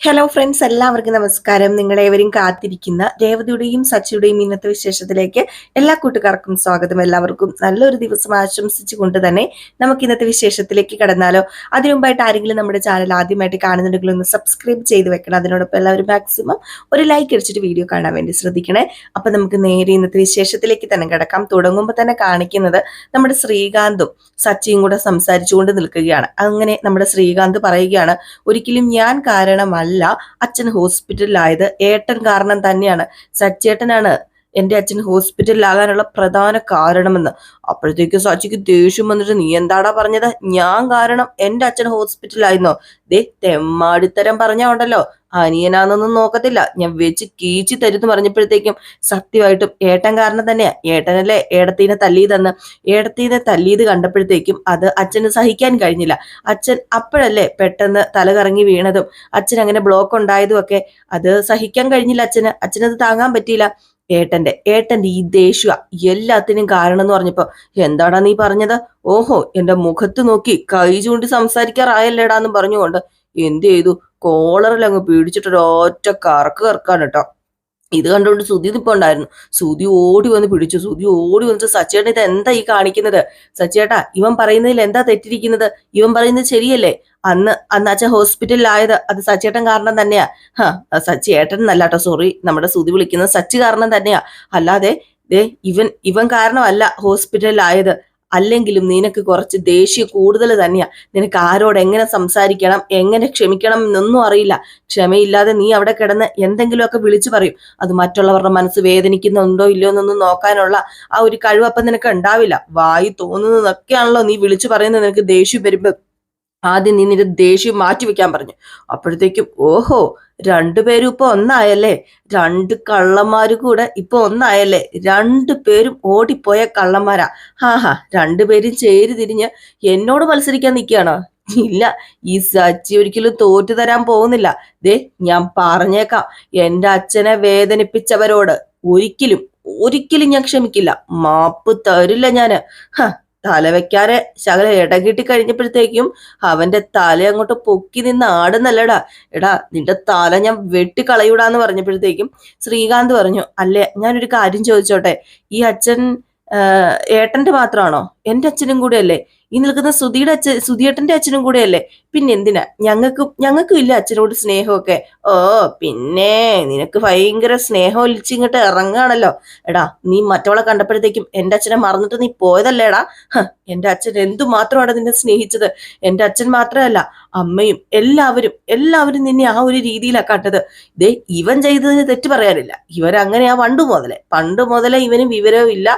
Hello friends എല്ലാവർക്കും നമസ്കാരം. നിങ്ങളേവരും കാത്തിരിക്കുന്ന രേവതിയുടെയും സച്ചിയുടെയും ഇന്നത്തെ വിശേഷത്തിലേക്ക് എല്ലാ കൂട്ടുകാർക്കും സ്വാഗതം. എല്ലാവർക്കും നല്ലൊരു ദിവസം ആശംസിച്ചുകൊണ്ട് തന്നെ നമുക്ക് ഇന്നത്തെ വിശേഷത്തിലേക്ക് കടന്നാലോ. അതിനു മുമ്പായിട്ട് ആരെങ്കിലും നമ്മുടെ ചാനൽ ആദ്യമായിട്ട് കാണുന്നുണ്ടെങ്കിൽ ഒന്ന് സബ്സ്ക്രൈബ് ചെയ്ത് വെക്കണം. അതിനോടൊപ്പം എല്ലാവരും മാക്സിമം ഒരു ലൈക്ക് അടിച്ചിട്ട് വീഡിയോ കാണാൻ വേണ്ടി ശ്രദ്ധിക്കണേ. അപ്പൊ നമുക്ക് നേരെ ഇന്നത്തെ വിശേഷത്തിലേക്ക് തന്നെ കിടക്കാം. തുടങ്ങുമ്പോൾ തന്നെ കാണിക്കുന്നത് നമ്മുടെ ശ്രീകാന്തും സച്ചിയും കൂടെ സംസാരിച്ചുകൊണ്ട് നിൽക്കുകയാണ്. അങ്ങനെ നമ്മുടെ ശ്രീകാന്ത് പറയുകയാണ് ഒരിക്കലും ഞാൻ കാരണമല്ല അച്ഛൻ ഹോസ്പിറ്റലിലായത് ഏട്ടൻ കാരണം തന്നെയാണ്. സച്ചേട്ടനാണ് എന്റെ അച്ഛൻ ഹോസ്പിറ്റലിലാകാനുള്ള പ്രധാന കാരണമെന്ന്. അപ്പോഴത്തേക്ക് സാക്ഷിക്ക് ദേഷ്യം വന്നിട്ട് നീ എന്താടാ പറഞ്ഞത്? ഞാൻ കാരണം എന്റെ അച്ഛൻ ഹോസ്പിറ്റലായിരുന്നോ ദേ തെമ്മാടിത്തരം പറഞ്ഞാ ഉണ്ടല്ലോ. അനിയനാന്നൊന്നും നോക്കത്തില്ല. ഞാൻ വെച്ച് കീച്ചി തരുന്നു പറഞ്ഞപ്പോഴത്തേക്കും സത്യമായിട്ടും ഏട്ടൻ കാരണം തന്നെയാ. ഏട്ടനല്ലേ ഏടത്തീനെ തല്ലിയതെന്ന്. ഏടത്തീനെ തല്ലിയത് കണ്ടപ്പോഴത്തേക്കും അത് അച്ഛന് സഹിക്കാൻ കഴിഞ്ഞില്ല. അച്ഛൻ അപ്പോഴല്ലേ പെട്ടെന്ന് തല കറങ്ങി വീണതും. അച്ഛൻ അങ്ങനെ ബ്ലോക്ക് ഉണ്ടായതും ഒക്കെ അത് സഹിക്കാൻ കഴിഞ്ഞില്ല അച്ഛന്. അച്ഛനത് താങ്ങാൻ പറ്റിയില്ല. ഏട്ടന്റെ ഏട്ടന്റെ ഈ ദേഷ്യ എല്ലാത്തിനും കാരണം എന്ന് പറഞ്ഞപ്പോ എന്താടാ നീ പറഞ്ഞത്? ഓഹോ എന്റെ മുഖത്ത് നോക്കി കൈ ചൂണ്ടി സംസാരിക്കാറായല്ലേടാന്ന് പറഞ്ഞുകൊണ്ട് എന്ത് ചെയ്തു? കോളറിൽ അങ്ങ് പിടിച്ചിട്ട് ഒറ്റ കറക്ക് കറക്കാണ് കേട്ടോ. ഇത് കണ്ടുകൊണ്ട് സുധി നിപ്പുണ്ടായിരുന്നു സുധി ഓടി വന്ന് പിടിച്ചു. സുധി ഓടി വന്നിട്ട് സച്ചേട്ടൻ ഇത് എന്താ ഈ കാണിക്കുന്നത്? സച്ചേട്ടാ ഇവൻ പറയുന്നതിൽ എന്താ തെറ്റിരിക്കുന്നത്? ഇവൻ പറയുന്നത് ശരിയല്ലേ? അന്ന് അന്ന് അച്ഛൻ ഹോസ്പിറ്റലിലായത് അത് സച്ചേട്ടൻ കാരണം തന്നെയാ. ഹാ സച്ചേട്ടൻ എന്നല്ല സോറി നമ്മുടെ സുധി വിളിക്കുന്നത് സച്ച് കാരണം തന്നെയാ. അല്ലാതെ ദേ ഇവൻ ഇവൻ കാരണമല്ല ഹോസ്പിറ്റലിലായത്. അല്ലെങ്കിലും നിനക്ക് കുറച്ച് ദേഷ്യം കൂടുതൽ തന്നെയാ. നിനക്ക് ആരോട് എങ്ങനെ സംസാരിക്കണം എങ്ങനെ ക്ഷമിക്കണം എന്നൊന്നും അറിയില്ല. ക്ഷമയില്ലാതെ നീ അവിടെ കിടന്ന് എന്തെങ്കിലുമൊക്കെ വിളിച്ചു പറയും. അത് മറ്റുള്ളവരുടെ മനസ്സ് വേദനിക്കുന്നുണ്ടോ ഇല്ലയോ എന്നൊന്നും നോക്കാനുള്ള ആ ഒരു കഴിവപ്പം നിനക്ക് ഉണ്ടാവില്ല. വായി തോന്നുന്നതൊക്കെയാണല്ലോ നീ വിളിച്ചു പറയുന്നത്. നിനക്ക് ദേഷ്യം വരുമ്പോ ആദ്യം നീ നിന്റെ ദേഷ്യം മാറ്റി വെക്കാൻ പറഞ്ഞു. അപ്പോഴത്തേക്കും ഓഹോ രണ്ടുപേരും ഇപ്പൊ ഒന്നായല്ലേ? രണ്ട് കള്ളന്മാര് കൂടെ ഇപ്പൊ ഒന്നായല്ലേ? രണ്ടു പേരും ഓടിപ്പോയ കള്ളന്മാരാ. ഹാ ഹാ രണ്ടുപേരും ചേരി തിരിഞ്ഞ് എന്നോട് മത്സരിക്കാൻ നിൽക്കുകയാണോ ഇല്ല ഈ സച്ചി ഒരിക്കലും തോറ്റു തരാൻ പോകുന്നില്ല. ദേ ഞാൻ പറഞ്ഞേക്കാം എന്റെ അച്ഛനെ വേദനിപ്പിച്ചവരോട് ഒരിക്കലും ഒരിക്കലും ഞാൻ ക്ഷമിക്കില്ല. മാപ്പ് തരില്ല ഞാൻ. ഹ തല വെക്കാതെ ശകല ഇടകിട്ടി കഴിഞ്ഞപ്പോഴത്തേക്കും അവന്റെ തല അങ്ങോട്ട് പൊക്കി നിന്ന് ആടുന്നല്ലടാ. എടാ നിന്റെ തല ഞാൻ വെട്ടിക്കളയൂടാന്ന് പറഞ്ഞപ്പോഴത്തേക്കും ശ്രീകാന്ത് പറഞ്ഞു അല്ലേ ഞാനൊരു കാര്യം ചോദിച്ചോട്ടെ? ഈ അച്ഛൻ ഏട്ടന്റെ മാത്രമാണോ എന്റെ അച്ഛനും കൂടെ അല്ലേ ഈ നിൽക്കുന്ന സുധിയുടെ അച്ഛൻ സുധിയേട്ടന്റെ അച്ഛനും കൂടെ അല്ലേ പിന്നെ എന്തിനാ? ഞങ്ങൾക്കും ഞങ്ങൾക്കും ഇല്ല അച്ഛനോട് സ്നേഹമൊക്കെ. ഓ പിന്നെ നിനക്ക് ഭയങ്കര സ്നേഹം ഒലിച്ചിങ്ങോട്ട് ഇറങ്ങാണല്ലോ എടാ നീ മറ്റവളെ കണ്ടപ്പോഴത്തേക്കും എന്റെ അച്ഛനെ മറന്നിട്ട് നീ പോയതല്ലേടാ? എന്റെ അച്ഛൻ എന്തു മാത്രമാണ് നിന്നെ സ്നേഹിച്ചത്? എന്റെ അച്ഛൻ മാത്രമല്ല അമ്മയും എല്ലാവരും എല്ലാവരും നിന്നെ ആ ഒരു രീതിയിലാണ് കണ്ടത് ഇതേ ഇവൻ ചെയ്തതിന് തെറ്റ് പറയാനില്ല. ഇവരങ്ങനെയാ പണ്ട് മുതലേ. പണ്ട് മുതലേ ഇവനും വിവരവും ഇല്ല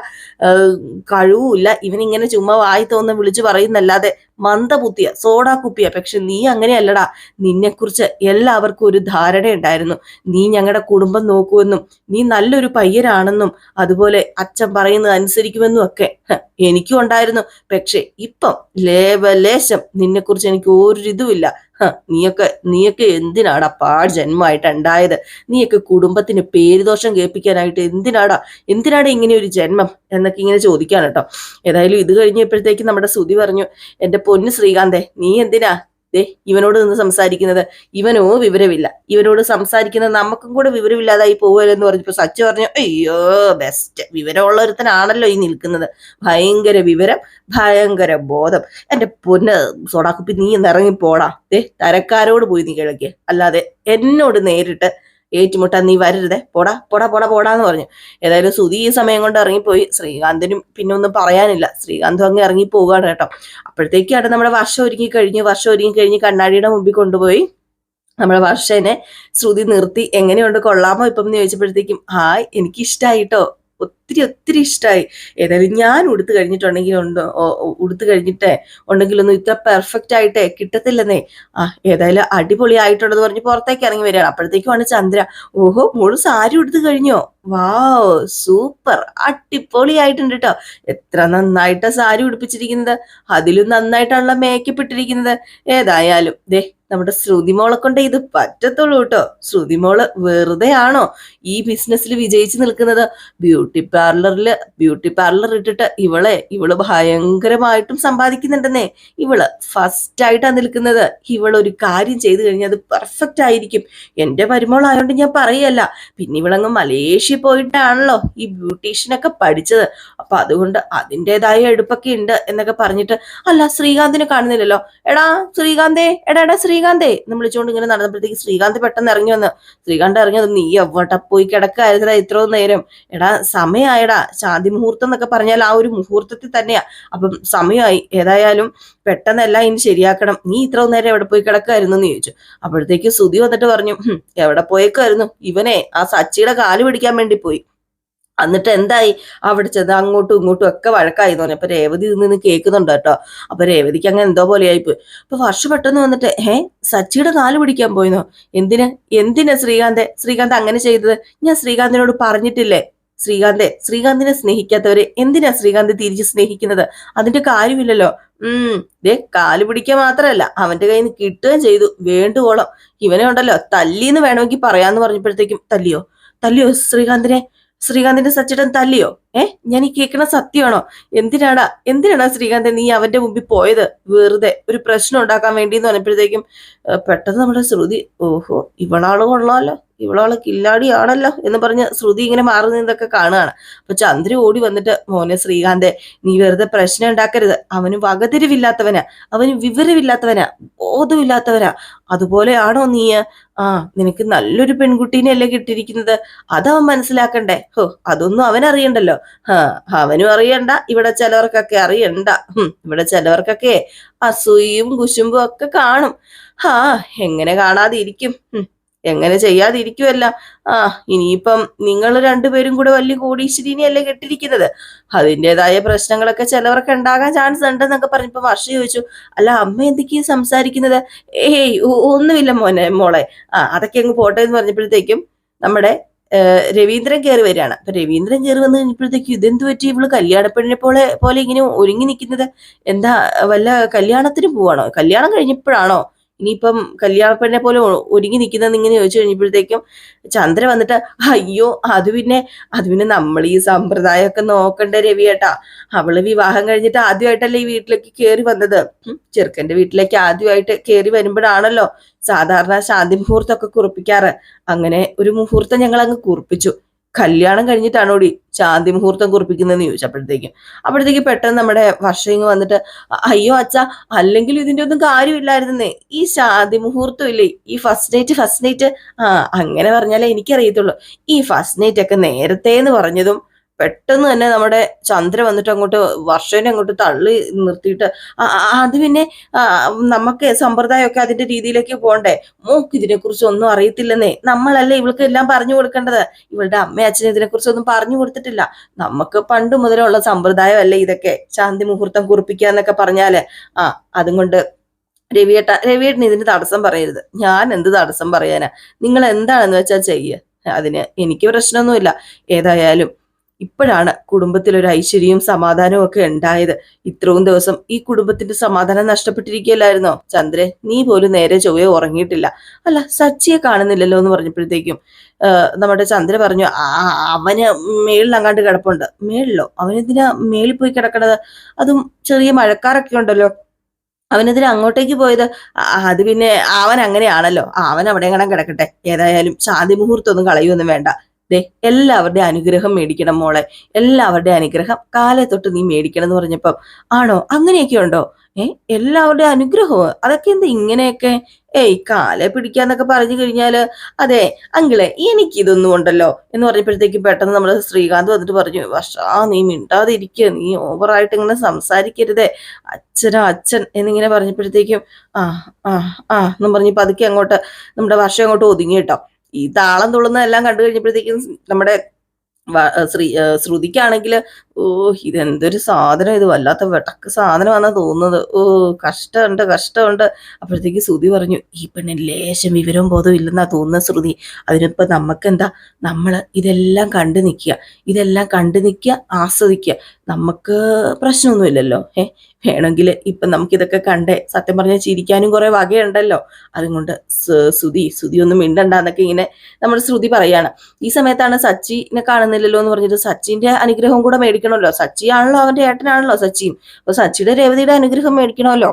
കഴിവുമില്ല ഇവനിങ്ങനെ ചുമ്മാ വായി തോന്നുന്ന വിളിച്ചു പറയുന്നല്ലാതെ മന്ദബുദ്ധിയ സോഡാ കുപ്പിയ പക്ഷെ നീ അങ്ങനെയല്ലടാ. നിന്നെക്കുറിച്ച് എല്ലാവർക്കും ഒരു ധാരണയുണ്ടായിരുന്നു. നീ ഞങ്ങളുടെ കുടുംബം നോക്കുമെന്നും നീ നല്ലൊരു പയ്യനാണെന്നും അതുപോലെ അച്ഛൻ പറയുന്നത് അനുസരിക്കുമെന്നും ഒക്കെ. എനിക്കും ഉണ്ടായിരുന്നു. പക്ഷെ ഇപ്പം ലേവലേശം നിന്നെക്കുറിച്ച് എനിക്ക് ഒരു ഇതുമില്ല. നീയൊക്കെ നീയൊക്കെ എന്തിനാടാ പാട് ജന്മമായിട്ട് ഉണ്ടായത്? നീയൊക്കെ കുടുംബത്തിന് പേരുദോഷം കേൾപ്പിക്കാനായിട്ട് എന്തിനാടാ? എന്തിനാടാ ഇങ്ങനെ ഒരു ജന്മം? എന്നൊക്കെ ഇങ്ങനെ ചോദിക്കാണ് കേട്ടോ. ഏതായാലും ഇത് കഴിഞ്ഞപ്പോഴത്തേക്ക് നമ്മുടെ ശ്രുതി പറഞ്ഞു എന്റെ പൊന്ന് ശ്രീകാന്തേ നീ എന്തിനാ ദേ ഇവനോട് നിന്ന് സംസാരിക്കുന്നത് ഇവനോ വിവരമില്ല. ഇവനോട് സംസാരിക്കുന്നത് നമുക്കും കൂടെ വിവരമില്ലാതായി പോവുമല്ലെന്ന് പറഞ്ഞപ്പോ സച്ച് പറഞ്ഞു അയ്യോ ബെസ്റ്റ് വിവരമുള്ള ഒരുത്തനാണല്ലോ ഈ നിൽക്കുന്നത്. ഭയങ്കര വിവരം ഭയങ്കര ബോധം. എന്റെ പൊന്ന് സോടാക്കുപ്പി നീ ഒന്ന് ഇറങ്ങിപ്പോടാ. ദേ തരക്കാരോട് പോയി നീ കിഴക്ക് അല്ലാതെ എന്നോട് നേരിട്ട് ഏറ്റുമുട്ടാൻ നീ വരരുതേ. പോടാ പോടാ പോടാ പോടാന്ന് പറഞ്ഞു. ഏതായാലും സുധി ഈ സമയം കൊണ്ട് ഇറങ്ങിപ്പോയി. ശ്രീകാന്തിനും പിന്നെ ഒന്നും പറയാനില്ല. ശ്രീകാന്തും അങ്ങ് ഇറങ്ങി പോവുകയാണ് കേട്ടോ. അപ്പോഴത്തേക്കാണ് നമ്മുടെ വർഷം ഒരുങ്ങി കഴിഞ്ഞ് വർഷം ഒരുങ്ങി കഴിഞ്ഞ് കണ്ണാടിയുടെ മുമ്പിൽ കൊണ്ടുപോയി നമ്മുടെ വർഷനെ ശ്രുതി നിർത്തി. എങ്ങനെയുണ്ട് കൊള്ളാമോ ഇപ്പം എന്ന് ചോദിച്ചപ്പോഴത്തേക്കും ഹായ് എനിക്ക് ഇഷ്ടമായി കേട്ടോ ഒത്തിരി ഒത്തിരി ഇഷ്ടമായി ഏതായാലും ഞാൻ ഉടുത്ത് കഴിഞ്ഞിട്ടുണ്ടെങ്കിൽ ഉണ്ടോ ഉടുത്ത് കഴിഞ്ഞിട്ടേ ഉണ്ടെങ്കിലൊന്നും ഇത്ര പെർഫെക്റ്റ് ആയിട്ടേ കിട്ടത്തില്ലെന്നേ. ആ ഏതായാലും അടിപൊളി ആയിട്ടുള്ളത് പറഞ്ഞ് പുറത്തേക്ക് ഇറങ്ങി വരികയാണ്. അപ്പോഴത്തേക്കുമാണ് ചന്ദ്ര ഓഹോ മോൾ സാരി ഉടുത്ത് കഴിഞ്ഞോ? വാവ് സൂപ്പർ അടിപൊളിയായിട്ടുണ്ട് കേട്ടോ എത്ര നന്നായിട്ടാ സാരി ഉടുപ്പിച്ചിരിക്കുന്നത്. അതിലും നന്നായിട്ടാണല്ലോ മേക്കപ്പ് ഇട്ടിരിക്കുന്നത്. ഏതായാലും ദേ നമ്മുടെ ശ്രുതിമോളെ കൊണ്ട് ഇത് പറ്റത്തുള്ളൂ കേട്ടോ. ശ്രുതിമോൾ വെറുതെ ആണോ ഈ ബിസിനസ്സിൽ വിജയിച്ചു നിൽക്കുന്നത്? ബ്യൂട്ടി പാർലറിൽ ബ്യൂട്ടി പാർലർ ഇട്ടിട്ട് ഇവളെ ഇവൾ ഭയങ്കരമായിട്ടും സമ്പാദിക്കുന്നുണ്ടെന്നേ. ഇവൾ ഫസ്റ്റ് ആയിട്ടാ നിൽക്കുന്നത്. ഒരു കാര്യം ചെയ്തു കഴിഞ്ഞാൽ അത് പെർഫെക്റ്റ് ആയിരിക്കും. എന്റെ ആയതുകൊണ്ട് ഞാൻ പറയല്ല. പിന്നെ ഇവളങ്ങ് മലേഷ്യ പോയിട്ടാണല്ലോ ഈ ബ്യൂട്ടീഷ്യനൊക്കെ പഠിച്ചത്. അപ്പൊ അതുകൊണ്ട് അതിന്റെതായ എടുപ്പൊക്കെ ഉണ്ട് എന്നൊക്കെ പറഞ്ഞിട്ട് അല്ല ശ്രീകാന്തിനെ കാണുന്നില്ലല്ലോ. എടാ ശ്രീകാന്തേ എടാ എടാ ശ്രീകാന്തേ എന്ന് വിളിച്ചുകൊണ്ട് ഇങ്ങനെ നടന്നപ്പോഴത്തേക്ക് ശ്രീകാന്ത് പെട്ടെന്ന് ഇറങ്ങി വന്ന് ശ്രീകാന്ത് ഇറങ്ങി വന്ന് നീ എവിടെ പോയി കിടക്കായിരുന്നടാ ഇത്ര നേരം? എടാ സമയമായടാ ശാന്തി മുഹൂർത്തം എന്നൊക്കെ പറഞ്ഞാൽ ആ ഒരു മുഹൂർത്തത്തിൽ തന്നെയാ. അപ്പം സമയമായി ഏതായാലും പെട്ടെന്നല്ല ഇനി ശരിയാക്കണം. നീ ഇത്ര നേരം എവിടെ പോയി കിടക്കായിരുന്നു? എന്ന് ചോദിച്ചു. അപ്പോഴത്തേക്ക് സുധി വന്നിട്ട് പറഞ്ഞു എവിടെ പോയേക്കായിരുന്നു? ഇവനെ ആ സച്ചിയുടെ കാൽ പിടിക്കാൻ വേണ്ടി പോയി. എന്നിട്ട് എന്തായി? അവിടെ ചെന്ന് അങ്ങോട്ടും ഇങ്ങോട്ടും ഒക്കെ വഴക്കായി തോന്നി അപ്പൊ രേവതി ഇത് നിന്ന് കേൾക്കുന്നുണ്ട് കേട്ടോ. അപ്പൊ രേവതിക്ക് അങ്ങനെ എന്തോ പോലെ ആയിപ്പോയി അപ്പൊ വർഷ പെട്ടെന്ന് വന്നിട്ട് ഏ സച്ചിയുടെ കാൽ പിടിക്കാൻ പോയിന്നോ? എന്തിന്? എന്തിനാ ശ്രീകാന്തെ? ശ്രീകാന്ത് അങ്ങനെ ചെയ്തത്? ഞാൻ ശ്രീകാന്തിനോട് പറഞ്ഞിട്ടില്ലേ? ശ്രീകാന്തെ ശ്രീകാന്തിനെ സ്നേഹിക്കാത്തവര് എന്തിനാ ശ്രീകാന്ത് തിരിച്ച് സ്നേഹിക്കുന്നത്? അതിന്റെ കാര്യമില്ലല്ലോ. ഉം ദേ കാൽ പിടിക്കുക മാത്രമല്ല അവന്റെ കയ്യിൽ നിന്ന് കിട്ടുകയും ചെയ്തു. വേണ്ടുവോളം. ഇവനെ ഉണ്ടല്ലോ തല്ലിന്ന് വേണമെങ്കിൽ പറയാന്ന് പറഞ്ഞപ്പോഴത്തേക്കും തല്ലിയോ? തല്ലിയോ ശ്രീകാന്തിനെ? ശ്രീകാന്തിന്റെ സച്ചിടൻ തല്ലിയോ? ഏ? ഞാൻ ഈ കേൾക്കണ സത്യമാണോ? എന്തിനാടാ? എന്തിനാടാ ശ്രീകാന്തൻ നീ അവന്റെ മുമ്പിൽ പോയത്? വെറുതെ ഒരു പ്രശ്നം ഉണ്ടാക്കാൻ വേണ്ടി എന്ന് പറഞ്ഞപ്പോഴത്തേക്കും പെട്ടെന്ന് നമ്മുടെ ശ്രുതി ഓഹോ ഇവളാൾ കൊള്ളാലോ. ഇവളാൾ കില്ലാടിയാണല്ലോ എന്ന് പറഞ്ഞ് ശ്രുതി ഇങ്ങനെ മാറുന്നതൊക്കെ കാണുകയാണ്. അപ്പൊ ചന്ദ്രി ഓടി വന്നിട്ട് മോനെ ശ്രീകാന്തെ നീ വെറുതെ പ്രശ്നം ഉണ്ടാക്കരുത്. അവന് വകതിരിവില്ലാത്തവനാ. അവന് വിവരമില്ലാത്തവനാ. ബോധമില്ലാത്തവനാ. അതുപോലെയാണോ നീ? ആ നിനക്ക് നല്ലൊരു പെൺകുട്ടീനെയല്ലേ കിട്ടിയിരിക്കുന്നത്? അതവൻ മനസ്സിലാക്കണ്ടേ? ഹോ അതൊന്നും അവൻ അറിയണ്ടല്ലോ. ഹാ അവനും അറിയണ്ട. ഇവിടെ ചിലവർക്കൊക്കെ അറിയണ്ട. ഇവിടെ ചിലവർക്കൊക്കെ അസൂയയും കുശുമ്പും ഒക്കെ കാണും. ഹാ എങ്ങനെ കാണാതെ ഇരിക്കും എങ്ങനെ ചെയ്യാതിരിക്കുമല്ല ആ ഇനിയിപ്പം നിങ്ങൾ രണ്ടുപേരും കൂടെ വലിയ കോടീശ്വരീനെയല്ലേ കെട്ടിരിക്കുന്നത്? അതിന്റെതായ പ്രശ്നങ്ങളൊക്കെ ചിലവർക്ക് ഉണ്ടാകാൻ ചാൻസ് ഉണ്ടെന്നൊക്കെ പറഞ്ഞപ്പോൾ വർഷ ചോദിച്ചു അല്ല അമ്മ എന്തൊക്കെയാ സംസാരിക്കുന്നത്? ഏയ് ഒന്നുമില്ല മോനെ മോളെ. ആ അതൊക്കെ അങ്ങ് പോട്ടെ എന്ന് പറഞ്ഞപ്പോഴത്തേക്കും നമ്മുടെ രവീന്ദ്രൻ കയറി വരികയാണ്. അപ്പൊ രവീന്ദ്രൻ കയറി വന്ന് കഴിഞ്ഞപ്പോഴത്തേക്കും ഇതെന്ത് പറ്റി? ഇവൾ കല്യാണപ്പെണ്ണിനെ പോലെ പോലെ ഇങ്ങനെ ഒരുങ്ങി നിൽക്കുന്നത്? എന്താ വല്ല കല്യാണത്തിന് പോവാണോ? കല്യാണം കഴിഞ്ഞപ്പോഴാണോ? ഇനിയിപ്പം കല്യാണപ്പെണ്ണെ പോലെ ഒരുങ്ങി നിൽക്കുന്നതെന്ന് ഇങ്ങനെ ചോദിച്ചു കഴിഞ്ഞപ്പോഴത്തേക്കും ചന്ദ്ര വന്നിട്ട് അയ്യോ അത് പിന്നെ അത് പിന്നെ നമ്മൾ ഈ സമ്പ്രദായമൊക്കെ നോക്കണ്ട രവിയേട്ടാ അവൾ വിവാഹം കഴിഞ്ഞിട്ട് ആദ്യമായിട്ടല്ലേ ഈ വീട്ടിലേക്ക് കയറി വന്നത്. ചെറുക്കന്റെ വീട്ടിലേക്ക് ആദ്യമായിട്ട് കയറി വരുമ്പോഴാണല്ലോ സാധാരണ ശാന്തി മുഹൂർത്തമൊക്കെ കുറിപ്പിക്കാറ്. അങ്ങനെ ഒരു മുഹൂർത്തം ഞങ്ങൾ അങ്ങ് കുറിപ്പിച്ചു. കല്യാണം കഴിഞ്ഞിട്ടാണോടി ശാന്തി മുഹൂർത്തം കുറിപ്പിക്കുന്നതെന്ന് ചോദിച്ചപ്പോഴത്തേക്കും. അപ്പോഴത്തേക്ക് പെട്ടെന്ന് നമ്മുടെ വർഷയിങ് വന്നിട്ട് അയ്യോ അച്ഛ അല്ലെങ്കിൽ ഇതിന്റെ ഒന്നും കാര്യമില്ലായിരുന്നേ. ഈ ശാന്തി മുഹൂർത്തം ഇല്ലേ? ഈ ഫസ്റ്റ് നൈറ്റ് ഫസ്റ്റ് നൈറ്റ് ആ അങ്ങനെ പറഞ്ഞാലേ എനിക്കറിയത്തുള്ളൂ. ഈ ഫസ്റ്റ് നൈറ്റ് ഒക്കെ നേരത്തെ എന്ന് പറഞ്ഞതും പെട്ടെന്ന് തന്നെ നമ്മുടെ ചന്ദ്ര വന്നിട്ട് അങ്ങോട്ട് വർഷനെ അങ്ങോട്ട് തള്ളി നിർത്തിയിട്ട് "ആ, ആ, അത് പിന്നെ നമുക്ക് സമ്പ്രദായമൊക്കെ അതിന്റെ രീതിയിലേക്ക് പോകണ്ടേ മോക്ക് ഇതിനെ കുറിച്ച് ഒന്നും അറിയത്തില്ലെന്നേ. നമ്മളല്ലേ ഇവൾക്ക് എല്ലാം പറഞ്ഞു കൊടുക്കേണ്ടത്? ഇവളുടെ അമ്മ അച്ഛനും ഇതിനെ കുറിച്ച് ഒന്നും പറഞ്ഞു കൊടുത്തിട്ടില്ല. നമുക്ക് പണ്ട് മുതലുള്ള സമ്പ്രദായമല്ലേ ഇതൊക്കെ? ശാന്തി മുഹൂർത്തം കുറിപ്പിക്കുക എന്നൊക്കെ പറഞ്ഞാൽ. ആ അതും കൊണ്ട് രവിയേട്ട രവിയേട്ടൻ ഇതിന് തടസ്സം പറയരുത്. ഞാൻ എന്ത് തടസ്സം പറയാനാ? നിങ്ങൾ എന്താണെന്ന് വെച്ചാൽ ചെയ്യുക അതിന് എനിക്ക് പ്രശ്നമൊന്നുമില്ല. ഏതായാലും ഇപ്പോഴാണ് കുടുംബത്തിൽ ഒരു ഐശ്വര്യവും സമാധാനവും ഒക്കെ ഉണ്ടായത്. ഇത്രയും ദിവസം ഈ കുടുംബത്തിന്റെ സമാധാനം നഷ്ടപ്പെട്ടിരിക്കുകയല്ലായിരുന്നോ? ചന്ദ്രൻ നീ പോലും നേരെ ചൊവ്വയെ ഉറങ്ങിയിട്ടില്ല. അല്ല സച്ചിയെ കാണുന്നില്ലല്ലോ എന്ന് പറഞ്ഞപ്പോഴത്തേക്കും നമ്മുടെ ചന്ദ്ര പറഞ്ഞു "ആ, അവന് മേളിൽ അങ്ങാണ്ട് കിടപ്പുണ്ട്. മേളിലോ? അവനെന്തിനാ മേളിൽ പോയി കിടക്കണത്? അതും ചെറിയ മഴക്കാരൊക്കെ ഉണ്ടല്ലോ. അവനെതിരെ അങ്ങോട്ടേക്ക് പോയത്? അത് പിന്നെ അവൻ അങ്ങനെയാണല്ലോ. അവൻ അവിടെ എങ്ങനെ കിടക്കട്ടെ. ഏതായാലും ശാന്തി മുഹൂർത്തമൊന്നും കളയൊന്നും വേണ്ട. ദേ എല്ലാവരുടെ അനുഗ്രഹം മേടിക്കണം മോളെ. എല്ലാവരുടെ അനുഗ്രഹം കാലെ തൊട്ട് നീ മേടിക്കണം എന്ന് പറഞ്ഞപ്പം ആണോ? അങ്ങനെയൊക്കെ ഉണ്ടോ? ഏ എല്ലാവരുടെ അനുഗ്രഹവും അതൊക്കെ എന്താ ഇങ്ങനെയൊക്കെ? ഏയ് കാലെ പിടിക്കാന്നൊക്കെ പറഞ്ഞു കഴിഞ്ഞാൽ അതെ അങ്കിളെ എനിക്കിതൊന്നും ഉണ്ടല്ലോ എന്ന് പറഞ്ഞപ്പോഴത്തേക്ക് പെട്ടെന്ന് നമ്മുടെ ശ്രീകാന്ത് വന്നിട്ട് പറഞ്ഞു വർഷാ നീ മിണ്ടാതെ ഇരിക്കുക നീ ഓവറായിട്ട് ഇങ്ങനെ സംസാരിക്കരുതേ. അച്ഛനോ അച്ഛൻ എന്നിങ്ങനെ പറഞ്ഞപ്പോഴത്തേക്കും ആ ആ ആ എന്നും പറഞ്ഞ് പതുക്കെ അങ്ങോട്ട് നമ്മുടെ വർഷം അങ്ങോട്ട് ഒതുങ്ങി കേട്ടോ. ഈ താളം തുള്ളുന്നതെല്ലാം കണ്ടു കഴിഞ്ഞപ്പോഴത്തേക്കും നമ്മുടെ ശ്രീ ശ്രുതിക്കാണെങ്കിൽ ഓ ഇതെന്തൊരു സാധനം ഇത്. വല്ലാത്ത വെട്ടക്ക് സാധനമാണെന്നാണ് തോന്നുന്നത്. ഓ കഷ്ടമുണ്ട് കഷ്ടമുണ്ട്. അപ്പോഴത്തേക്ക് ശ്രുതി പറഞ്ഞു ഈ പെണ്ണിന് ലേശം വിവരവും ബോധവും ഇല്ലെന്നാ തോന്നുന്ന ശ്രുതി. അതിനിപ്പോ നമുക്കെന്താ നമ്മൾ ഇതെല്ലാം കണ്ടു നിൽക്കുക ഇതെല്ലാം കണ്ടു നിൽക്കുക ആസ്വദിക്കുക നമുക്ക് പ്രശ്നമൊന്നുമില്ലല്ലോ ഏ വേണമെങ്കിൽ ഇപ്പം നമുക്കിതൊക്കെ കണ്ടേ. സത്യം പറഞ്ഞാൽ ചിരിക്കാനും കുറേ വകയുണ്ടല്ലോ. അതുകൊണ്ട് ശ്രുതി ശ്രുതി ഒന്നും മിണ്ടണ്ടെന്നൊക്കെ ഇങ്ങനെ നമ്മുടെ ശ്രുതി പറയാണ്. ഈ സമയത്താണ് സച്ചിനെ കാണുന്നില്ലല്ലോ എന്ന് പറഞ്ഞിട്ട് സച്ചിന്റെ അനുഗ്രഹം കൂടെ മേടിക്കണമല്ലോ. സച്ചിയാണല്ലോ അവന്റെ ഏട്ടനാണല്ലോ സച്ചിയും അപ്പൊ സച്ചിയുടെ രേവതിയുടെ അനുഗ്രഹം മേടിക്കണമല്ലോ.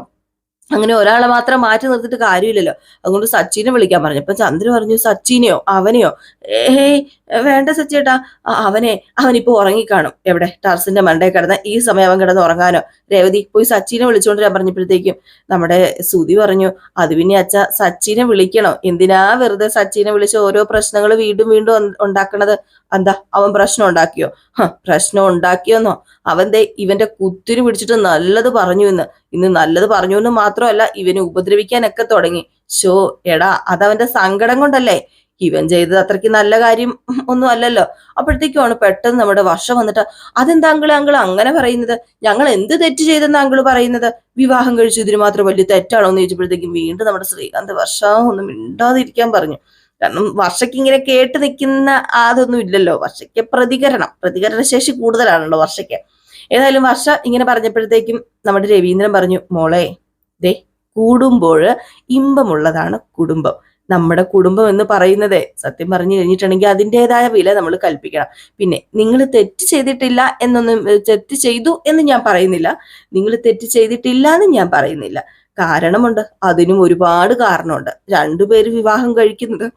അങ്ങനെ ഒരാളെ മാത്രം മാറ്റി നിർത്തിയിട്ട് കാര്യമില്ലല്ലോ. അതുകൊണ്ട് സച്ചിനെ വിളിക്കാൻ പറഞ്ഞു. അപ്പൊ ചന്ദ്ര പറഞ്ഞു സച്ചിനെയോ അവനെയോ? ഏയ് വേണ്ട സച്ചേട്ടാ അവനെ അവനിപ്പോ ഉറങ്ങിക്കാണും. എവിടെ? ടർസിന്റെ മണ്ടേ കിടന്ന ഈ സമയം അവൻ കിടന്ന് ഉറങ്ങാനോ? രേവതി പോയി സച്ചിനെ വിളിച്ചുകൊണ്ടിരാൻ പറഞ്ഞപ്പോഴത്തേക്കും നമ്മുടെ സുതി പറഞ്ഞു അത് പിന്നെ അച്ഛ സച്ചിനെ വിളിക്കണോ? എന്തിനാ വെറുതെ സച്ചിനെ വിളിച്ച് ഓരോ പ്രശ്നങ്ങൾ വീണ്ടും വീണ്ടും ഉണ്ട- ഉണ്ടാക്കണത്? എന്താ അവൻ പ്രശ്നം ഉണ്ടാക്കിയോ? പ്രശ്നം ഉണ്ടാക്കിയോന്നോ? അവൻ ദേ ഇവന്റെ കുത്തിരി പിടിച്ചിട്ട് നല്ലത് പറഞ്ഞു എന്ന്. ഇന്ന് നല്ലത് പറഞ്ഞു എന്ന് മാത്രമല്ല ഇവനെ ഉപദ്രവിക്കാനൊക്കെ തുടങ്ങി. ഷോ എടാ അതവന്റെ സങ്കടം കൊണ്ടല്ലേ? ഇവൻ ചെയ്തത് അത്രയ്ക്ക് നല്ല കാര്യം ഒന്നും അല്ലല്ലോ. അപ്പോഴത്തേക്കുമാണ് പെട്ടെന്ന് നമ്മുടെ വർഷം വന്നിട്ട് അതെന്താ അങ്കിൾ അങ്കിൾ അങ്ങനെ പറയുന്നത്? ഞങ്ങൾ എന്ത് തെറ്റ് ചെയ്തെന്ന് അങ്കിൾ പറയുന്നത്? വിവാഹം കഴിച്ചു ഇതിന് മാത്രം വലിയ തെറ്റാണോ? എന്ന് ചോദിച്ചപ്പോഴത്തേക്കും വീണ്ടും നമ്മുടെ ശ്രീകാന്ത് വർഷ ഒന്നും മിണ്ടാതിരിക്കാൻ പറഞ്ഞു. കാരണം വർഷയ്ക്ക് ഇങ്ങനെ കേട്ട് നിൽക്കുന്ന അതൊന്നും ഇല്ലല്ലോ. വർഷയ്ക്ക് പ്രതികരണം പ്രതികരണ ശേഷി കൂടുതലാണല്ലോ വർഷയ്ക്ക്. ഏതായാലും വർഷ ഇങ്ങനെ പറഞ്ഞപ്പോഴത്തേക്കും നമ്മുടെ രവീന്ദ്രൻ പറഞ്ഞു മോളെ ദേ കൂടുമ്പോൾ ഇമ്പമുള്ളതാണ് കുടുംബം. നമ്മുടെ കുടുംബം എന്ന് പറയുന്നത്. സത്യം പറഞ്ഞു കഴിഞ്ഞിട്ടുണ്ടെങ്കിൽ അതിന്റെതായ വില നമ്മൾ കൽപ്പിക്കണം. പിന്നെ നിങ്ങൾ തെറ്റ് ചെയ്തിട്ടില്ല എന്നൊന്നും തെറ്റ് ചെയ്തു എന്ന് ഞാൻ പറയുന്നില്ല. നിങ്ങൾ തെറ്റ് ചെയ്തിട്ടില്ല എന്ന് ഞാൻ പറയുന്നില്ല. കാരണമുണ്ട്. അതിനും ഒരുപാട് കാരണമുണ്ട്. രണ്ടുപേര് വിവാഹം കഴിക്കുന്നത്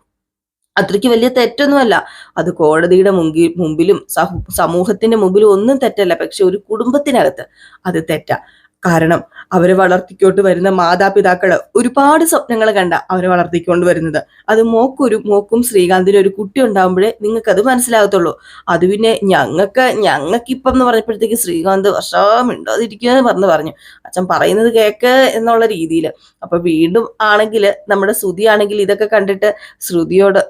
അത്രയ്ക്ക് വലിയ തെറ്റൊന്നുമല്ല. അത് കോടതിയുടെ മുമ്പിൽ മുമ്പിലും സമൂഹത്തിന്റെ മുമ്പിലും ഒന്നും തെറ്റല്ല. പക്ഷെ ഒരു കുടുംബത്തിനകത്ത് അത് തെറ്റാ. കാരണം അവരെ വളർത്തിക്കൊണ്ട് വരുന്ന മാതാപിതാക്കൾ ഒരുപാട് സ്വപ്നങ്ങൾ കണ്ട അവരെ വളർത്തിക്കൊണ്ട് വരുന്നത്. അത് മോക്കൊരു മോക്കും ശ്രീകാന്തിനും ഒരു കുട്ടി ഉണ്ടാകുമ്പോഴേ നിങ്ങൾക്ക് അത് മനസ്സിലാകത്തുള്ളൂ. അത് പിന്നെ ഞങ്ങൾക്ക് ഞങ്ങൾക്കിപ്പം എന്ന് പറഞ്ഞപ്പോഴത്തേക്ക് ശ്രീകാന്ത് വർഷം എന്ന് പറഞ്ഞു പറഞ്ഞു. അച്ഛൻ പറയുന്നത് കേക്ക് എന്നുള്ള രീതിയിൽ അപ്പൊ വീണ്ടും ആണെങ്കിൽ നമ്മുടെ ശ്രുതി ആണെങ്കിൽ ഇതൊക്കെ കണ്ടിട്ട് ശ്രുതിയോട്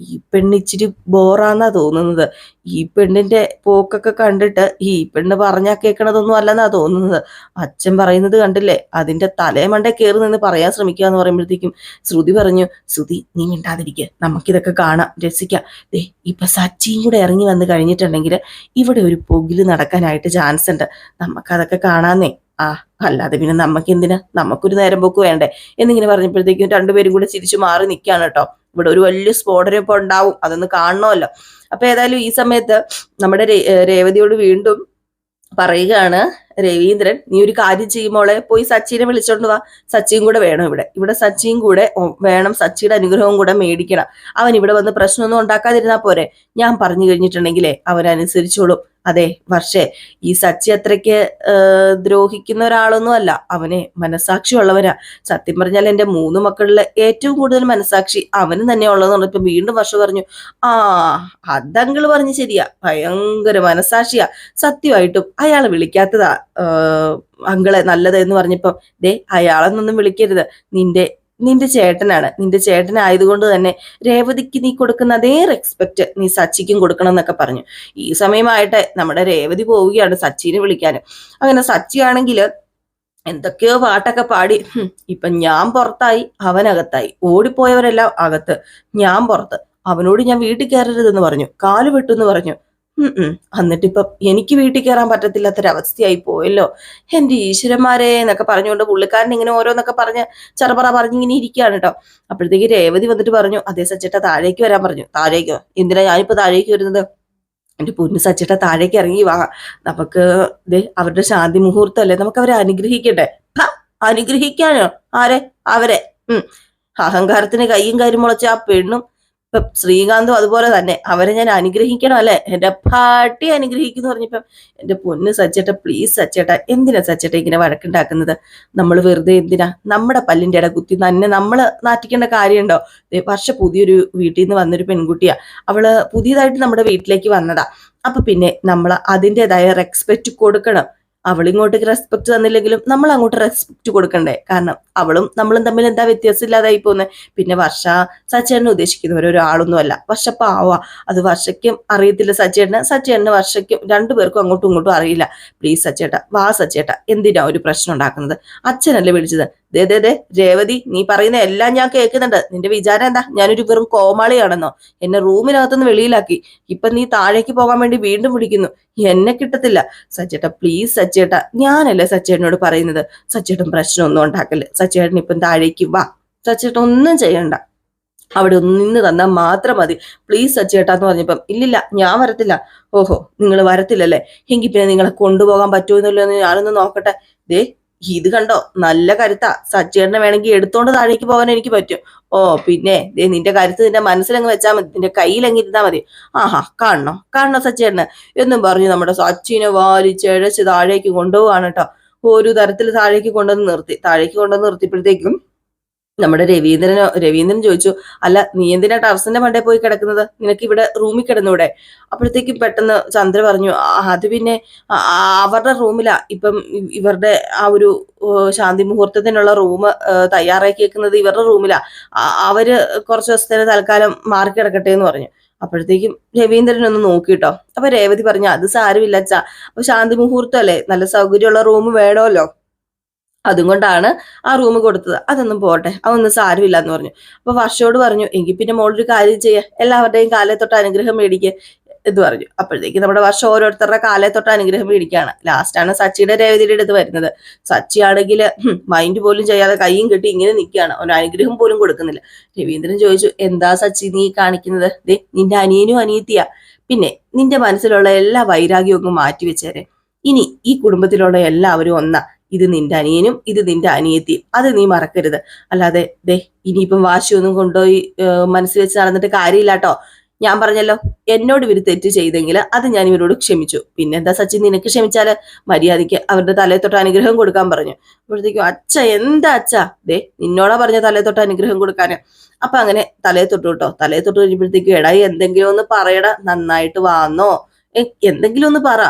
ഈ പെണ്ണിച്ചിരി ബോറാന്നാ തോന്നുന്നത്. ഈ പെണ്ണിന്റെ പോക്കൊക്കെ കണ്ടിട്ട് ഈ പെണ്ണ് പറഞ്ഞാ കേൾക്കണതൊന്നും അല്ലെന്നാ തോന്നുന്നത്. അച്ഛൻ പറയുന്നത് കണ്ടില്ലേ? അതിന്റെ തലേമണ്ടേ കയറി നിന്ന് പറയാൻ ശ്രമിക്കുക എന്ന് പറയുമ്പോഴത്തേക്കും ശ്രുതി പറഞ്ഞു ശ്രുതി നീ മിണ്ടാതിരിക്കുക നമുക്കിതൊക്കെ കാണാം രസിക്കാം. ദേ ഇപ്പൊ സച്ചിയും കൂടെ ഇറങ്ങി വന്ന് കഴിഞ്ഞിട്ടുണ്ടെങ്കിൽ ഇവിടെ ഒരു പൊകിൽ നടക്കാനായിട്ട് ചാൻസ് ഉണ്ട്. നമുക്കതൊക്കെ കാണാന്നേ. ആ അല്ലാതെ പിന്നെ നമുക്ക് എന്തിനാ നമുക്കൊരു നേരം പോക്ക് വേണ്ടേ? എന്നിങ്ങനെ പറഞ്ഞപ്പോഴത്തേക്കും രണ്ടുപേരും കൂടെ ചിരിച്ചു മാറി നിൽക്കുകയാണ് കേട്ടോ. ഇവിടെ ഒരു വലിയ സ്ഫോടനം ഇപ്പൊ ഉണ്ടാവും. അതൊന്ന് കാണണമല്ലോ. അപ്പൊ ഏതായാലും ഈ സമയത്ത് നമ്മുടെ രേവതിയോട് വീണ്ടും പറയുകയാണ് രവീന്ദ്രൻ നീ ഒരു കാര്യം ചെയ്യുമ്പോളെ പോയി സച്ചിനെ വിളിച്ചോണ്ട് വാ. സച്ചിയും കൂടെ വേണം ഇവിടെ. ഇവിടെ സച്ചിയും കൂടെ വേണം സച്ചിയുടെ അനുഗ്രഹവും കൂടെ മേടിക്കണം. അവൻ ഇവിടെ വന്ന് പ്രശ്നമൊന്നും ഉണ്ടാക്കാതിരുന്നാ പോരെ. ഞാൻ പറഞ്ഞു കഴിഞ്ഞിട്ടുണ്ടെങ്കിലേ അവൻ അനുസരിച്ചോളും അതെ വർഷേ ഈ സച്ചി അത്രയ്ക്ക് ദ്രോഹിക്കുന്ന ഒരാളൊന്നും അല്ല അവനെ മനസാക്ഷി ഉള്ളവനാ. സത്യം പറഞ്ഞാൽ എന്റെ മൂന്ന് മക്കളിലെ ഏറ്റവും കൂടുതൽ മനസാക്ഷി അവന് തന്നെ ഉള്ളതെന്ന് പറഞ്ഞപ്പോ വീണ്ടും വർഷം പറഞ്ഞു ആ അതങ്ങൾ പറഞ്ഞ് ശരിയാ ഭയങ്കര മനസാക്ഷിയാ സത്യമായിട്ടും അയാളെ വിളിക്കാത്തതാ നല്ലത് എന്ന് പറഞ്ഞപ്പോ ദേ അയാളെന്നൊന്നും വിളിക്കരുത്. നിന്റെ നിന്റെ ചേട്ടനാണ്. നിന്റെ ചേട്ടനായതുകൊണ്ട് തന്നെ രേവതിക്ക് നീ കൊടുക്കുന്ന അതേ റെസ്പെക്ട് നീ സച്ചിക്കും കൊടുക്കണം എന്നൊക്കെ പറഞ്ഞു. ഈ സമയമായിട്ട് നമ്മുടെ രേവതി പോവുകയാണ് സച്ചിനെ വിളിക്കാൻ അങ്ങനെ സച്ചി ആണെങ്കിൽ എന്തൊക്കെയോ പാട്ടൊക്കെ പാടി ഇപ്പൊ ഞാൻ പുറത്തായി അവനകത്തായി. ഓടിപ്പോയവരെല്ലാം അകത്ത്. ഞാൻ പുറത്ത്. അവനോട് ഞാൻ വീട്ടിൽ കയറരുതെന്ന് പറഞ്ഞു. കാൽ വെട്ടുന്ന് പറഞ്ഞു. ഉം ഉം. എന്നിട്ടിപ്പൊ എനിക്ക് വീട്ടിൽ കയറാൻ പറ്റത്തില്ലാത്തൊരവസ്ഥയായി പോയല്ലോ. എന്റെ ഈശ്വരന്മാരെ എന്നൊക്കെ പറഞ്ഞുകൊണ്ട് പുള്ളിക്കാരൻ ഇങ്ങനെ ഓരോന്നൊക്കെ പറഞ്ഞ് ചെറുപറ പറഞ്ഞിങ്ങനെ ഇരിക്കുകയാണ് കേട്ടോ. അപ്പോഴത്തേക്ക് രേവതി വന്നിട്ട് പറഞ്ഞു അതേ സച്ചേട്ട താഴേക്ക് വരാൻ പറഞ്ഞു. താഴേക്കോ. എന്തിനാ ഞാനിപ്പോ താഴേക്ക് വരുന്നത്? എന്റെ പൊന്നു സച്ചേട്ട താഴേക്ക് ഇറങ്ങി വാ. നമുക്ക് ഇത് അവരുടെ ശാന്തി മുഹൂർത്തമല്ലേ നമുക്ക് അവരെ അനുഗ്രഹിക്കട്ടെ. അനുഗ്രഹിക്കാനോ? ആരെ? അവരെ. ഉം. അഹങ്കാരത്തിന് കൈയും കാര്യം മുളച്ച ആ പെണ്ണും ഇപ്പൊ ശ്രീകാന്തും അതുപോലെ തന്നെ. അവരെ ഞാൻ അനുഗ്രഹിക്കണം അല്ലെ? എന്റെ പാട്ടി അനുഗ്രഹിക്കുന്നു പറഞ്ഞപ്പം എന്റെ പൊന്ന് സച്ചേട്ട പ്ലീസ് സച്ചേട്ട എന്തിനാ സച്ചേട്ട ഇങ്ങനെ വഴക്കുണ്ടാക്കുന്നത്? നമ്മൾ വെറുതെ എന്തിനാ? നമ്മുടെ പല്ലിന്റെ ഇട കുത്തി തന്നെ നമ്മൾ നാറ്റിക്കേണ്ട കാര്യമുണ്ടോ? വർഷ പുതിയൊരു വീട്ടിൽ നിന്ന് വന്നൊരു പെൺകുട്ടിയാ. അവൾ പുതിയതായിട്ട് നമ്മുടെ വീട്ടിലേക്ക് വന്നതാ. അപ്പൊ പിന്നെ നമ്മൾ അതിന്റെതായ റെസ്പെക്റ്റ് കൊടുക്കണം. അവൾ ഇങ്ങോട്ടേക്ക് റെസ്പെക്ട് തന്നില്ലെങ്കിലും നമ്മൾ അങ്ങോട്ട് റെസ്പെക്ട് കൊടുക്കണ്ടേ. കാരണം അവളും നമ്മളും തമ്മിൽ എന്താ വ്യത്യാസം ഇല്ലാതായി പോകുന്നത് പിന്നെ വർഷ സച്ചേട്ടനെ ഉദ്ദേശിക്കുന്നവർ ഒരാളൊന്നും അല്ല. വർഷ പാവ. അത് വർഷയ്ക്കും അറിയത്തില്ല സച്ചേട്ടനെ സച്ചേട്ടന് വർഷയ്ക്കും രണ്ടുപേർക്കും അങ്ങോട്ടും ഇങ്ങോട്ടും അറിയില്ല. പ്ലീസ് സച്ചേട്ട വാ സച്ചേട്ട എന്തിനാ ഒരു പ്രശ്നം ഉണ്ടാക്കുന്നത്? അച്ഛനല്ലേ വിളിച്ചത്. ദേ ദേ ദേ രേവതി നീ പറയുന്ന എല്ലാം ഞാൻ കേൾക്കുന്നുണ്ട്. നിന്റെ വിചാരം എന്താ? ഞാനൊരു വെറും കോമാളിയാണെന്നോ? എന്നെ റൂമിനകത്തുനിന്ന് വെളിയിലാക്കി. ഇപ്പൊ നീ താഴേക്ക് പോകാൻ വേണ്ടി വീണ്ടും വിളിക്കുന്നു. എന്നെ കിട്ടത്തില്ല. സച്ചേട്ട പ്ലീസ് സച്ചേട്ട. ഞാനല്ലേ സച്ചേട്ടനോട് പറയുന്നത്? സച്ചേട്ടൻ പ്രശ്നമൊന്നും ഉണ്ടാക്കല്ലേ? സച്ചേട്ടൻ ഇപ്പം താഴേക്ക് വാ. സച്ചേട്ടൻ ഒന്നും ചെയ്യണ്ട. അവിടെ ഒന്ന് നിന്ന് തന്നാൽ മാത്രം മതി. പ്ലീസ് സച്ചേട്ടാന്ന് പറഞ്ഞപ്പം ഇല്ലില്ല ഞാൻ വരത്തില്ല. ഓഹോ നിങ്ങൾ വരത്തില്ലല്ലേ? എങ്കിൽ പിന്നെ നിങ്ങളെ കൊണ്ടുപോകാൻ പറ്റുമെന്നല്ലോ ഞാനൊന്ന് നോക്കട്ടെ. ദേ ഇത് കണ്ടോ? നല്ല കരുത്താ. സച്ചേട്ടനെ വേണമെങ്കിൽ എടുത്തോണ്ട് താഴേക്ക് പോകാൻ എനിക്ക് പറ്റും. ഓ പിന്നെ നിന്റെ കരുത്ത് നിന്റെ മനസ്സിലങ്ങ് വെച്ചാൽ മതി. നിന്റെ കയ്യിലങ്ങ് ഇരുന്നാ മതി. ആഹാ കാണണോ. കാണണോ സച്ചേട്ടന് എന്നും പറഞ്ഞു നമ്മുടെ സച്ചിനെ വാലിച്ചഴച്ച് താഴേക്ക് കൊണ്ടുപോവാണ് കേട്ടോ. ഒരു തരത്തിൽ താഴേക്ക് കൊണ്ടുവന്ന് നിർത്തി. താഴേക്ക് കൊണ്ടുവന്ന് നിർത്തിയപ്പോഴത്തേക്കും നമ്മുടെ രവീന്ദ്രൻ രവീന്ദ്രൻ ചോദിച്ചു അല്ല നീ എന്തിനാ ടർസിന്റെ മണ്ടേ പോയി കിടക്കുന്നത്? നിനക്ക് ഇവിടെ റൂമിൽ കിടന്നൂടെ? അപ്പോഴത്തേക്കും പെട്ടെന്ന് ചന്ദ്ര പറഞ്ഞു അത് പിന്നെ അവരുടെ റൂമിലാ. ഇപ്പം ഇവരുടെ ആ ഒരു ശാന്തി മുഹൂർത്തത്തിനുള്ള റൂം തയ്യാറാക്കിയേക്കുന്നത് ഇവരുടെ റൂമിലാ. അവർ കുറച്ച് ദിവസത്തിന് തൽക്കാലം മാറി കിടക്കട്ടെ എന്ന് പറഞ്ഞു. അപ്പോഴത്തേക്കും രവീന്ദ്രൻ ഒന്ന് നോക്കിട്ടോ അപ്പൊ രേവതി പറഞ്ഞു അത് സാരമില്ല അച്ഛാ. അപ്പൊ ശാന്തി മുഹൂർത്തം അല്ലേ? നല്ല സൗകര്യമുള്ള റൂം വേണമല്ലോ. അതും കൊണ്ടാണ് ആ റൂം കൊടുത്തത്. അതൊന്നും പോട്ടെ. അതൊന്നും സാരമില്ല എന്ന് പറഞ്ഞു. അപ്പൊ വർഷയോട് പറഞ്ഞു എങ്കിൽ പിന്നെ മോളൊരു കാര്യം ചെയ്യ. എല്ലാവരുടെയും കാലേ തൊട്ട് അനുഗ്രഹം മേടിക്കുക എന്ന് പറഞ്ഞു. അപ്പോഴത്തേക്ക് നമ്മുടെ വർഷം ഓരോരുത്തരുടെ കാലേ തൊട്ട് അനുഗ്രഹം മേടിക്കുകയാണ്. ലാസ്റ്റാണ് സച്ചിയുടെ രേവതിയുടെ അടുത്ത് വരുന്നത്. സച്ചി ആണെങ്കിൽ മൈൻഡ് പോലും ചെയ്യാതെ കൈയും കെട്ടി ഇങ്ങനെ നിൽക്കുകയാണ്. ഒരു അനുഗ്രഹം പോലും കൊടുക്കുന്നില്ല. രവീന്ദ്രൻ ചോദിച്ചു എന്താ സച്ചി നീ കാണിക്കുന്നത്? ദേ നിന്റെ അനിയനും അനിയത്തിയാ. പിന്നെ നിന്റെ മനസ്സിലുള്ള എല്ലാ വൈരാഗ്യവും മാറ്റി വെച്ചേരെ ഇനി ഈ കുടുംബത്തിലുള്ള എല്ലാവരും ഒന്നാ. ഇത് നിന്റെ അനിയനും ഇത് നിന്റെ അനിയത്തിയും. അത് നീ മറക്കരുത്. അല്ലാതെ ദേ ഇനിയിപ്പം വാശിയൊന്നും കൊണ്ടുപോയി മനസ്സിൽ വെച്ച് നടന്നിട്ട് കാര്യമില്ല കേട്ടോ ഞാൻ പറഞ്ഞല്ലോ എന്നോട് ഇവർ തെറ്റ് ചെയ്തെങ്കിൽ അത് ഞാൻ ഇവരോട് ക്ഷമിച്ചു. പിന്നെ എന്താ സച്ചിൻ നിനക്ക് ക്ഷമിച്ചാൽ മര്യാദയ്ക്ക് അവരുടെ തലയെ തൊട്ട് അനുഗ്രഹം കൊടുക്കാൻ പറഞ്ഞു. അപ്പോഴത്തേക്കും അച്ഛ എന്താ അച്ഛ? ദേ നിന്നോടാ പറഞ്ഞ തലയെ തൊട്ട് അനുഗ്രഹം കൊടുക്കാന്. അപ്പൊ അങ്ങനെ തലയെ തൊട്ടു കേട്ടോ തലയെ തൊട്ട് കഴിഞ്ഞപ്പോഴത്തേക്കും എടാ എന്തെങ്കിലും ഒന്ന് പറയട നന്നായിട്ട് വാന്നോ? എന്തെങ്കിലും ഒന്ന് പറ.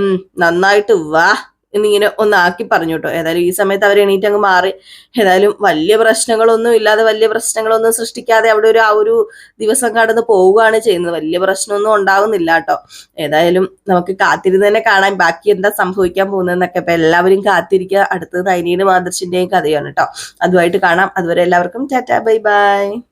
ഉം നന്നായിട്ട് വാ. എന്നിങ്ങനെ ഒന്നാക്കി പറഞ്ഞു കേട്ടോ ഏതായാലും ഈ സമയത്ത് അവർ എണീറ്റ് അങ്ങ് മാറി. ഏതായാലും വലിയ പ്രശ്നങ്ങളൊന്നും ഇല്ലാതെ വലിയ പ്രശ്നങ്ങളൊന്നും സൃഷ്ടിക്കാതെ അവിടെ ഒരു ആ ഒരു ദിവസം കടന്ന് പോവുകയാണ് ചെയ്യുന്നത്. വലിയ പ്രശ്നമൊന്നും ഉണ്ടാകുന്നില്ല കേട്ടോ. ഏതായാലും നമുക്ക് കാത്തിരുന്ന് തന്നെ കാണാൻ ബാക്കി എന്താ സംഭവിക്കാൻ പോകുന്നതെന്നൊക്കെ അപ്പൊ എല്ലാവരും കാത്തിരിക്കുക. അടുത്തത് നൈനീനും ആദർശിന്റെയും കഥയാണ് കേട്ടോ. അതുമായിട്ട് കാണാം. അതുവരെ എല്ലാവർക്കും ടാറ്റാ. Bye bye.